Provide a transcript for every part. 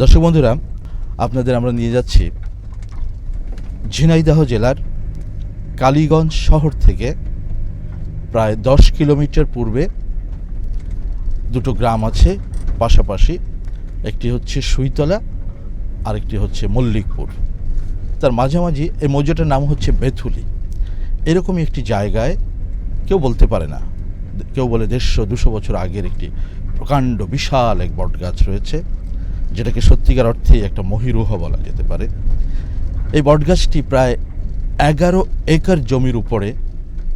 দর্শক বন্ধুরা, আপনাদের আমরা নিয়ে যাচ্ছি ঝিনাইদহ জেলার কালীগঞ্জ শহর থেকে প্রায় দশ কিলোমিটার পূর্বে দুটো গ্রাম আছে, পাশাপাশি একটি হচ্ছে সুইতলা, আরেকটি হচ্ছে মল্লিকপুর। তার মাঝামাঝি এই মৌজাটার নাম হচ্ছে বেথুলি। এরকমই একটি জায়গায় কেউ বলতে পারে না। কেউ বলে দেড়শো, দুশো বছর আগের একটি প্রকাণ্ড বিশাল এক বটগাছ রয়েছে। যেটাকে সত্যিকার অর্থে একটা মহিরুহ বলা যেতে পারে। এই বটগাছটি প্রায় এগারো একর জমির উপরে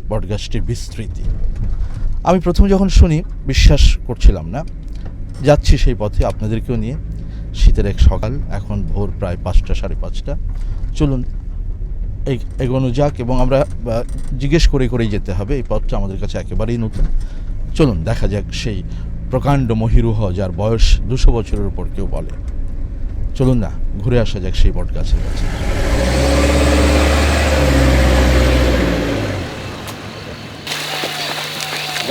বটগাছটির বিস্তৃতি। আমি প্রথমে যখন শুনি, বিশ্বাস করছিলাম না। যাচ্ছি সেই পথে আপনাদেরকেও নিয়ে। শীতের এক সকাল, এখন ভোর প্রায় পাঁচটা, সাড়ে পাঁচটা। চলুন এই এগোনো যাক এবং আমরা জিজ্ঞেস করে করেই যেতে হবে। এই পথটা আমাদের কাছে একেবারেই নতুন। চলুন, দেখা যাক সেই প্রকাণ্ড মহিরুহ যার বয়স দুশো বছরের উপর কেউ বলে। চলুন না ঘুরে আসা যাক সেই বট গাছের কাছে।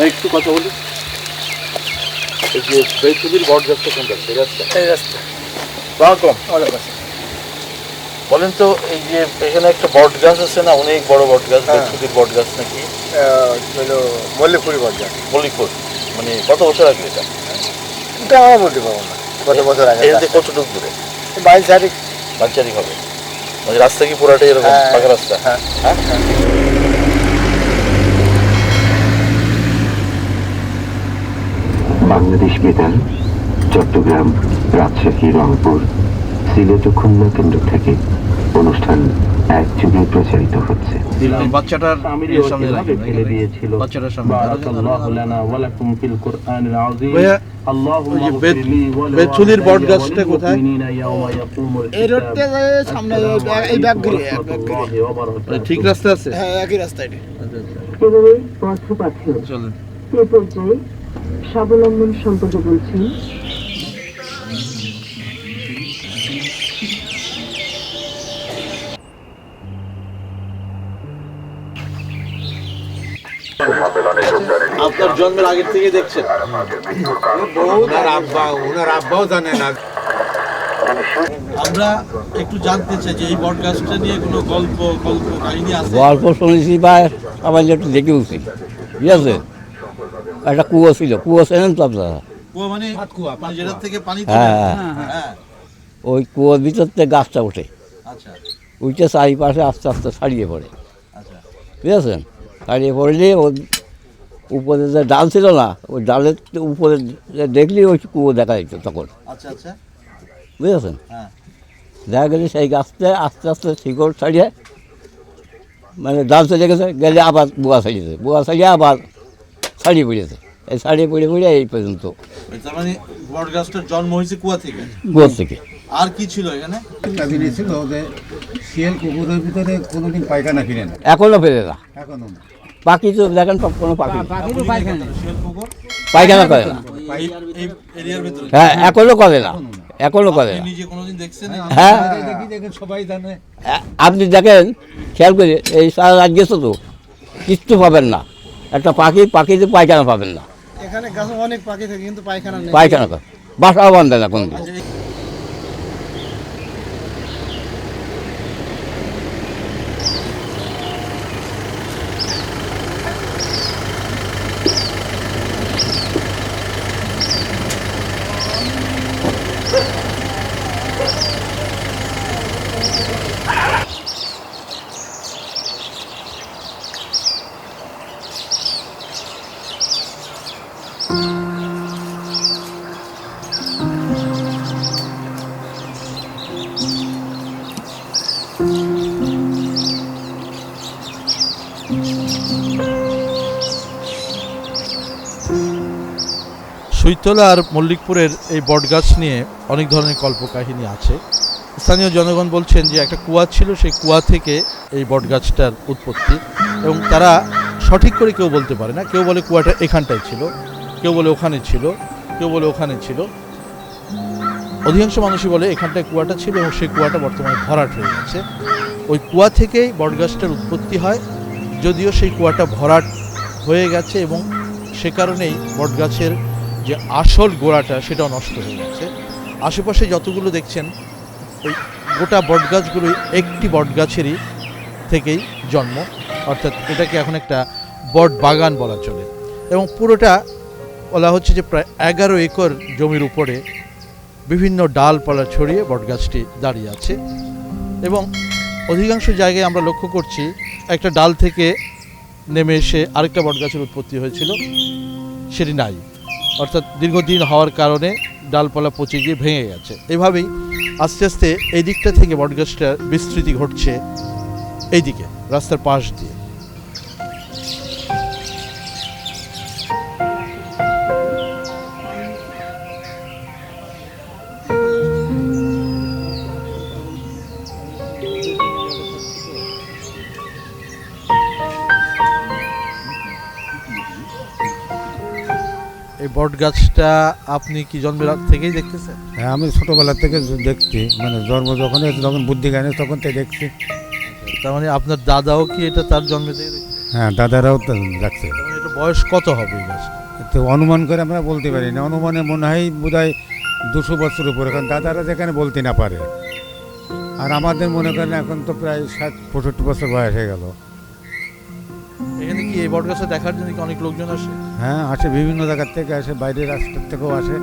একটু কথা বলি। এই যে বেথুবির বট গাছটা কোনটা? সেই গাছটা এই রাস্তা। আছে। বলেন তো এই যে এখানে একটা বট গাছ আছে না অনেক বড় বট গাছ হ্যাঁ। বট গাছ নাকি? মল্লিকপুরি বাজার মল্লিকপুর মানে কত বছর আগে এটা? এটা আমার বলতে পারব না। কত বছর আগে এর দিয়ে কতটুকু দূরে? বাইশ তারিখ বাচ্চারই হবে। মানে রাস্তা কি পুরাটাই এরকম হ্যাঁ। পাকা রাস্তা? হ্যাঁ। হ্যাঁ? বাংলাদেশ বেতার চট্টগ্রাম রাজশাহী রংপুর সিলেট ও খুলনা কেন্দ্র থেকে অনুষ্ঠান এক প্রচারিত হচ্ছে। বাচ্চাটার সামনে ফেলে দিয়েছিল। বাচ্চাটার সামনে বেথুলির বট গাছটা কোথায়? এই রোডটা সামনে এই ব্যাগ- ঘুরে। ঠিক রাস্তা আছে? হ্যাঁ একই রাস্তা এটা। চলেন। এ পর্যায়ে স্বাবলম্বন সম্পর্কে বলছেন আপনার জন্মের আগের থেকে দেখছেন। ওনার আব্বা ওনার আব্বাও জানে না। আমরা একটু জানতে চাই যে এই নিয়ে কোনো গল্প গল্প কাহিনী আছে? গল্প শুনেছি বা একটু দেখেওছি ঠিক আছে? একটা কুয়ো ছিল কুয়ো ছিলেন তো আপনারা? কুয়া মানে মানে যেটা থেকে পানি হ্যাঁ, হ্যাঁ। হ্যাঁ ওই কুয়োর ভিতর থেকে গাছটা ওঠে। আচ্ছা। উঠে চারিপাশে আস্তে আস্তে ছাড়িয়ে পড়ে। আচ্ছা। ঠিক আছে? ছাড়িয়ে পড়লে উপরে যে ডাল ছিল না ওই ডালের উপরে যে দেখলি ওই কুয়ো দেখা যেত তখন। আচ্ছা আচ্ছা। বুঝেছেন? হ্যাঁ। দেখা গেছে সেই গাছটা আস্তে আস্তে শিকড় ছাড়িয়ে মানে ডাল চলে গেছে গেলে আবার বুয়া ছাড়িয়েছে বুয়া ছাড়িয়ে আবার ছাড়িয়ে পড়েছে। এই ছাড়িয়ে পড়ে পড়ে এই পর্যন্ত। মানে বট গাছটার জন্ম হয়েছে কুয়া থেকে? গোর থেকে। আর কি ছিল এখানে? ছিল যে শিয়াল কুকুরের ভিতরে কোনোদিন পায়খানা কিনে না। এখনও ফেরে না। এখনও পাখি তো দেখেন সব কোনো পাখি পায়খানা করে না। এই এই এরিয়ার ভিতরে। হ্যাঁ এখনও করে না। এখনও করে আপনি না নিজে কোনোদিন দেখছেন? হ্যাঁ দেখেন সবাই জানে। এ- আপনি দেখেন খেয়াল করে এই সারা রাত গেছো তো কিচ্ছু পাবেন না। একটা পাখি পাখিতে পায়খানা পাবেন না। এখানে গাছে অনেক পাখি থাকে কিন্তু পায়খানা পায়খানা করে। বাসাও বান্ধে না কোনো সুইতলা আর মল্লিকপুরের এই বটগাছ নিয়ে অনেক ধরনের কল্পকাহিনী আছে। স্থানীয় জনগণ বলছেন যে একটা কুয়া ছিল, সেই কুয়া থেকে এই বটগাছটার উৎপত্তি এবং তারা সঠিক করে কেউ বলতে পারে না। কেউ বলে কুয়াটা এখানটায় ছিল। কেউ বলে ওখানে ছিল, কেউ বলে ওখানে ছিল। অধিকাংশ মানুষই বলে এখানটায় কুয়াটা ছিল এবং সেই কুয়াটা বর্তমানে ভরাট হয়ে গেছে। ওই কুয়া থেকেই বটগাছটার উৎপত্তি হয়, যদিও সেই কুয়াটা ভরাট হয়ে গেছে এবং সে কারণেই বটগাছের যে আসল গোড়াটা সেটাও নষ্ট হয়ে গেছে। আশেপাশে যতগুলো দেখছেন, ওই গোটা বটগাছগুলোই একটি বটগাছেরই থেকেই জন্ম, অর্থাৎ এটাকে এখন একটা বট বাগান বলা চলে। এবং পুরোটা বলা হচ্ছে যে প্রায় এগারো একর জমির উপরে বিভিন্ন ডালপালা ছড়িয়ে বটগাছটি দাঁড়িয়ে আছে এবং অধিকাংশ জায়গায় আমরা লক্ষ্য করছি একটা ডাল থেকে নেমে এসে আরেকটা বটগাছের উৎপত্তি হয়েছিল, সেটি নাই। অর্থাৎ দীর্ঘদিন হওয়ার কারণে ডালপালা পচে গিয়ে ভেঙে গেছে। এভাবেই আস্তে আস্তে এই দিকটা থেকে বটগাছটার বিস্তৃতি ঘটছে এইদিকে, রাস্তার পাশ দিয়ে। এই বট গাছটা আপনি কি জন্মের থেকেই দেখতেছেন? হ্যাঁ আমি ছোটোবেলা থেকে দেখছি মানে জন্ম যখন হয়েছে, যখন বুদ্ধি জ্ঞানে তখন থেকে দেখছি। তার মানে আপনার দাদাও কি এটা তার জন্মে থেকে দেখছে? হ্যাঁ দাদারাও তো তার মানে এটা বয়স কত হবে এই গাছ তো অনুমান করে আমরা বলতে পারি না। অনুমানে মনে হয় বোধ হয় দুশো বছর উপরে কারণ দাদারা যেখানে বলতে না পারে। আর আমাদের মনে করেন এখন তো প্রায় ষাট পঁয়ষট্টি বছর বয়স হয়ে গেল। এখানে কি এই বটগাছে দেখার জন্য কি অনেক লোকজন আসে? হ্যাঁ আসে বিভিন্ন জায়গার থেকে আসে বাইরের রাস্তার থেকেও আসে।